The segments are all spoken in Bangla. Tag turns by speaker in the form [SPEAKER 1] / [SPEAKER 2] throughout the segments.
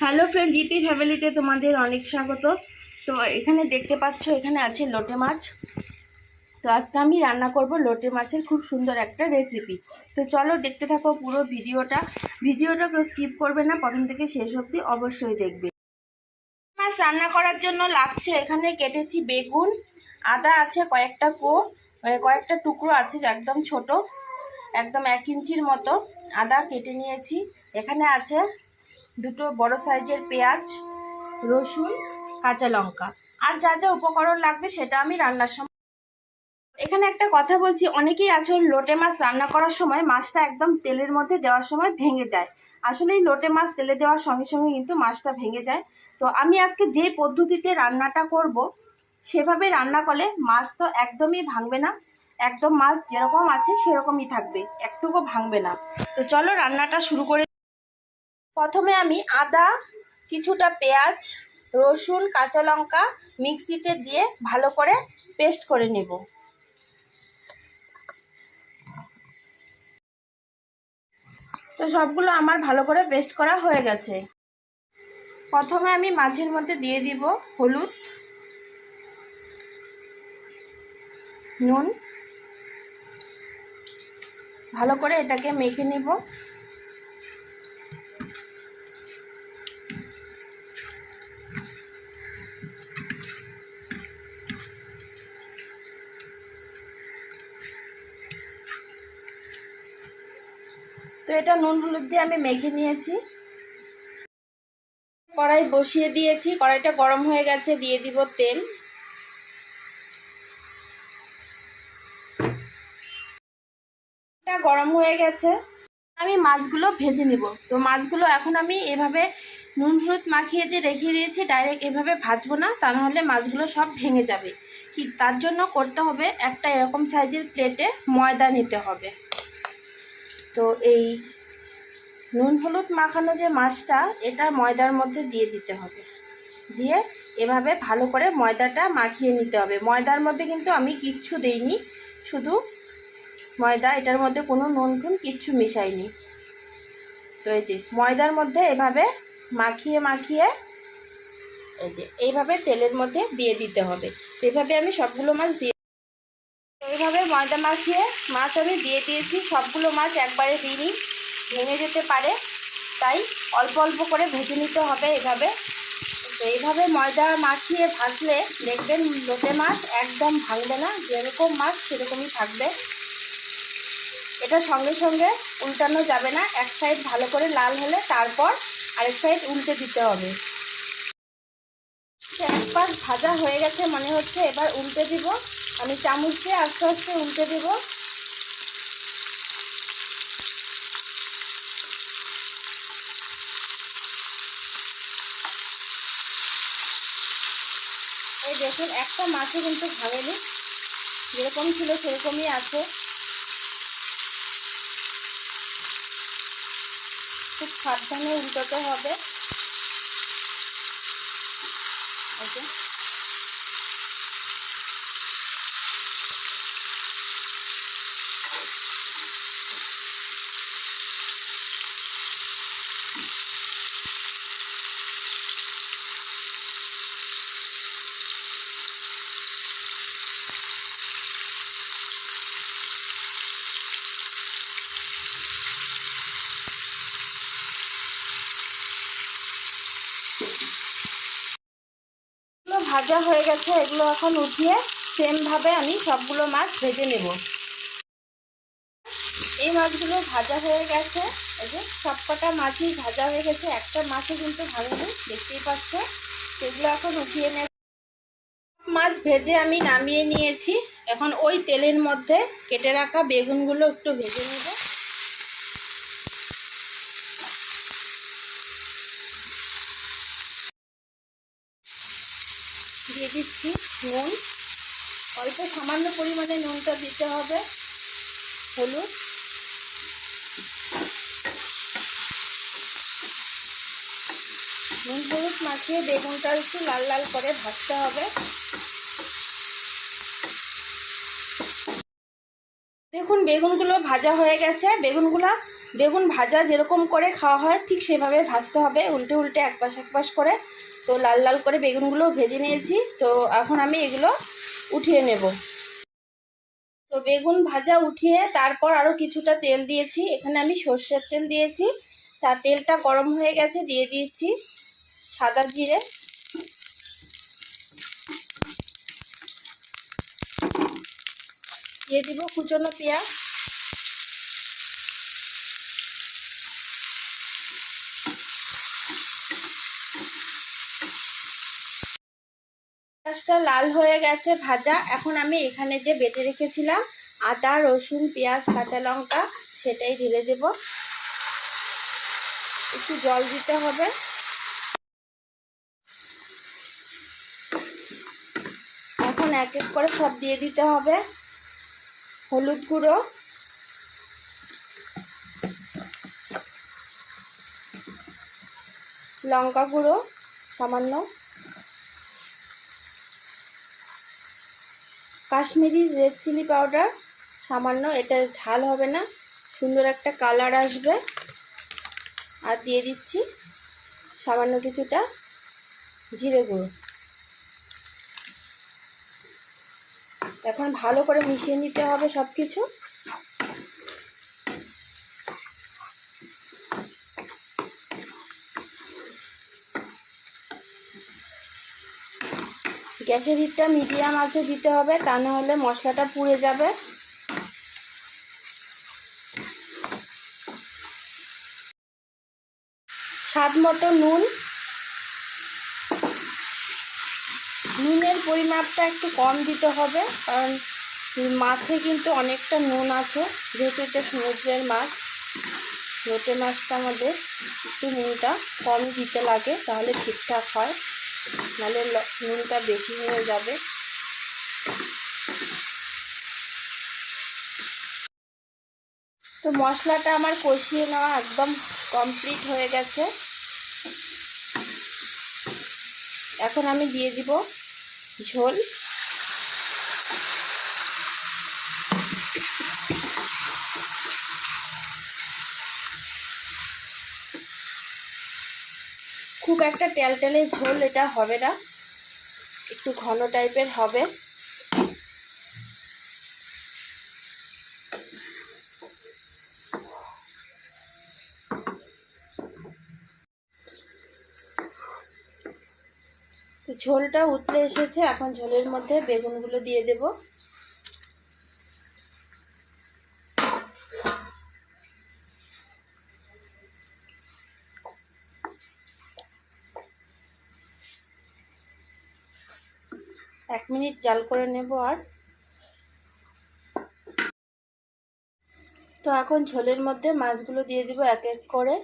[SPEAKER 1] হ্যালো ফ্রেন্ড জিপি ফ্যামিলিতে তোমাদের অনেক স্বাগত। তো এখানে দেখতে পাচ্ছ, এখানে আছে লোটে মাছ। তো আজকে আমি রান্না করব লোটে মাছের খুব সুন্দর একটা রেসিপি তো চলো দেখতে থাকো পুরো ভিডিওটা। ভিডিওটা কেউ স্কিপ করবে না, প্রথম থেকে শেষ অবধি অবশ্যই দেখবে। মাছ রান্না করার জন্য লাগছে এখানে কেটেছি বেগুন, আদা আছে কয়েকটা কো কয়েকটা টুকরো আছে একদম ছোট, একদম এক ইঞ্চির মতো। আদা কেটে নিয়েছি। এখানে আছে দুটো বড় সাইজের পেঁয়াজ, রসুন, কাঁচা লঙ্কা। আর যা যা উপকরণ লাগবে সেটা আমি রান্নার সময় এখানে একটা কথা বলছি, অনেকেই আছে লোটে মাছ রান্না করার সময় মাছটা একদম তেলের মধ্যে দেওয়ার সময় ভেঙে যায়। আসলে এই লোটে মাছ তেলে দেওয়ার সঙ্গে সঙ্গে কিন্তু মাছটা ভেঙে যায়। তো আমি আজকে যে পদ্ধতিতে রান্নাটা করব, সেভাবে রান্না করলে মাছ তো একদমই ভাঙবে না। একদম মাছ যেরকম আছে সেরকমই থাকবে, একটুকু ভাঙবে না। তো চলো রান্নাটা শুরু করে। প্রথমে আমি আদা, কিছুটা পেঁয়াজ, রসুন, কাঁচা লঙ্কা মিক্সিতে দিয়ে ভালো করে পেস্ট করে নেব। তো সবগুলো আমার ভালো করে পেস্ট করা হয়ে গেছে। প্রথমে আমি মাছের মধ্যে দিয়ে দিব হলুদ, নুন। ভালো করে এটাকে মেখে নেব। এটা নুন হলুদ দিয়ে আমি মেখে নিয়েছি। কড়াই বসিয়ে দিয়েছি। কড়াইটা গরম হয়ে গেছে, দিয়ে দিব তেল। গরম হয়ে গেছে। আমি মাছগুলো ভেজে নিব। তো মাছগুলো এখন আমি এভাবে নুন হলুদ মাখিয়ে যে রেখে দিয়েছি ডাইরেক্ট এভাবে ভাজবো না, তা নাহলে মাছগুলো সব ভেঙে যাবে। কি, তার জন্য করতে হবে একটা এরকম সাইজের প্লেটে ময়দা নিতে হবে। তো এই নুন হলুদ মাখানো যে মাছটা, এটা ময়দার মধ্যে দিয়ে দিতে হবে। দিয়ে এভাবে ভালো করে ময়দাটা মাখিয়ে নিতে হবে। ময়দার মধ্যে কিন্তু আমি কিচ্ছু দেইনি, শুধু ময়দা, এটার মধ্যে কোনো নুন ফুন কিচ্ছু মিশাইনি। তো এই যে, ময়দার মধ্যে এভাবে মাখিয়ে মাখিয়ে, এই যে, এইভাবে তেলের মধ্যে দিয়ে দিতে হবে। তো এইভাবে আমি সবগুলো মাছ দিয়ে এইভাবে ময়দা মাখিয়ে মাছ আমি দিয়ে দিয়েছি, সবগুলো মাছ একবারে দিইনি। ভেঙে যেতে পারে, তাই অল্প অল্প করে ভেজে নিতে হবে এভাবে। তো এইভাবে ময়দা মাখিয়ে ভাজলে দেখবেন লোটে মাছ একদম ভাঙবে না, যেরকম মাছ সেরকমই থাকবে। এটা সঙ্গে সঙ্গে উল্টানো যাবে না, এক সাইড ভালো করে লাল হলে তারপর আরেক সাইড উল্টে দিতে হবে। এক পাশ ভাজা হয়ে গেছে মনে হচ্ছে, এবার উল্টে দিব। আমি চামচ দিয়ে আস্তে আস্তে উল্টে দিব। দেখুন একটা মাছও কিন্তু ভাঙেনি। যেরকম ছিল সেরকমই আছে। খুব সাবধানে উল্টোতে হবে। ভাজা হয়ে গেছে, এগুলো এখন উঠিয়ে সেমভাবে আমি সবগুলো মাছ ভেজে নেব। এই মাছগুলো ভাজা হয়ে গেছে, এই যে সবকটা মাছই ভাজা হয়ে গেছে, একটা মাছও কিন্তু ভাঙেনি, দেখতেই পাচ্ছ। সেগুলো এখন উঠিয়ে নেব। মাছ ভেজে আমি নামিয়ে নিয়েছি। এখন ওই তেলের মধ্যে কেটে রাখা বেগুনগুলো একটু ভেজে নেব দিয়ে দিচ্ছি নুন। অল্প সামান্য পরিমাণে নুনটা দিতে হবে। হলুদ। নুন, হলুদ মাখিয়ে বেগুনটা একটু লাল লাল করে ভাজতে হবে। দেখুন, বেগুনগুলো ভাজা হয়ে গেছে। বেগুনগুলো, বেগুন ভাজা যেরকম করে খাওয়া হয়, ঠিক সেভাবে ভাজতে হবে। উল্টে উল্টে এক পাশ এক পাশ করে তো লাল লাল করে বেগুনগুলো ভেজে নিয়েছি। তো এখন আমি এগুলো উঠিয়ে নেব। তো বেগুন ভাজা উঠিয়ে তারপর আরও কিছুটা তেল দিয়েছি। এখানে আমি সর্ষের তেল দিয়েছি। তার তেলটা গরম হয়ে গেছে, দিয়ে দিয়েছি সাদা জিরে। দিয়ে দিব কুচনো পেঁয়াজ। পেঁয়াজটা লাল হয়ে গেছে ভাজা। এখন আমি এখানে যে বেটে রেখেছিলাম, আদা, রসুন, পেঁয়াজ, কাঁচা লঙ্কা, সেটাই ঢেলে দেব। একটু জল দিতে হবে। এখন এক এক করে সব দিয়ে দিতে হবে। হলুদ গুঁড়ো। লঙ্কা গুঁড়ো, সামান্য। কাশ্মীরি রেড চিলি পাউডার সামান্য, এটা ঝাল হবে না, সুন্দর একটা কালার আসবে। আর দিয়ে দিচ্ছি সামান্য কিছুটা জিরে গুঁড়ো। এখন ভালো করে মিশিয়ে নিতে হবে সব কিছু গ্যাসের হিটটা মিডিয়াম আছে দিতে হবে, তা নাহলে মশলাটা পুড়ে যাবে। স্বাদ মতো নুন। নুনের পরিমাপটা একটু কম দিতে হবে, কারণ মাছে কিন্তু অনেকটা নুন আছে, যেহেতু এটা সমুদ্রের মাছ। লোটে মাছটা আমাদের একটু নুনটা কম দিতে লাগে, তাহলে ঠিকঠাক হয়। নাহলে নুনটা বেশি হয়ে যাবে। তো মশলাটা আমার কষিয়ে নেওয়া একদম কমপ্লিট হয়ে গেছে। এখন আমি দিয়ে দিব ঝোল। খুব একটা টেলটেলে ঝোল এটা হবে না। একটু ঘন টাইপের হবে। ঝোলটা উতলে এসেছে, এখন ঝোলের মধ্যে বেগুনগুলো দিয়ে দেব। এক মিনিট জাল করে নেব আর। তো এখন ঝোলের মধ্যে মাছগুলো দিয়ে দিব এক এক করে।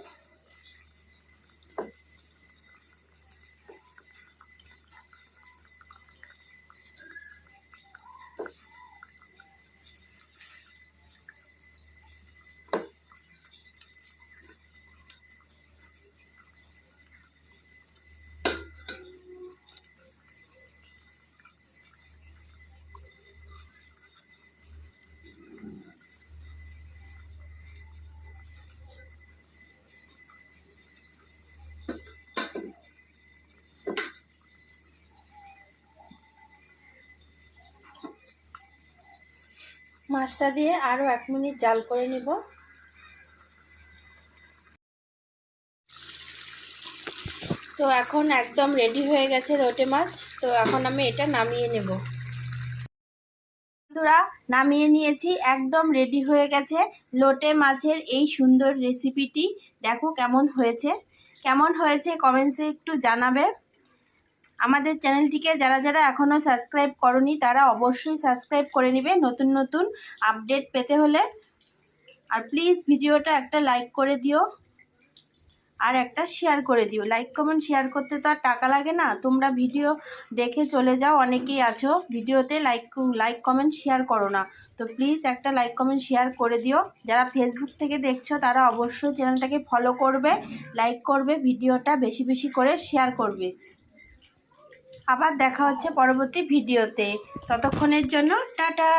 [SPEAKER 1] মাছটা দিয়ে আরও এক মিনিট জাল করে নিব। তো এখন একদম রেডি হয়ে গেছে রোটে মাছ। তো এখন আমি এটা নামিয়ে নেব। বন্ধুরা, নামিয়ে নিয়েছি, একদম রেডি হয়ে গেছে লোটে মাছের এই সুন্দর রেসিপিটি দেখো কেমন হয়েছে। কেমন হয়েছে কমেন্টসে একটু জানাবে। আমাদের চ্যানেলটিকে যারা যারা এখনও সাবস্ক্রাইব করনি, তারা অবশ্যই সাবস্ক্রাইব করে নেবে নতুন নতুন আপডেট পেতে হলে। আর প্লিজ ভিডিওটা একটা লাইক করে দিও আর একটা শেয়ার করে দিও। লাইক, কমেন্ট, শেয়ার করতে তো আর টাকা লাগে না। তোমরা ভিডিও দেখে চলে যাও, অনেকেই আছো ভিডিওতে। লাইক লাইক, কমেন্ট, শেয়ার করো না। তো প্লিজ একটা লাইক, কমেন্ট, শেয়ার করে দিও। যারা ফেসবুক থেকে দেখছ, তারা অবশ্যই চ্যানেলটাকে ফলো করবে লাইক করবে, ভিডিওটা বেশি বেশি করে শেয়ার করবে। আবার দেখা হচ্ছে পরবর্তী ভিডিওতে। ততক্ষণের জন্য টাটা!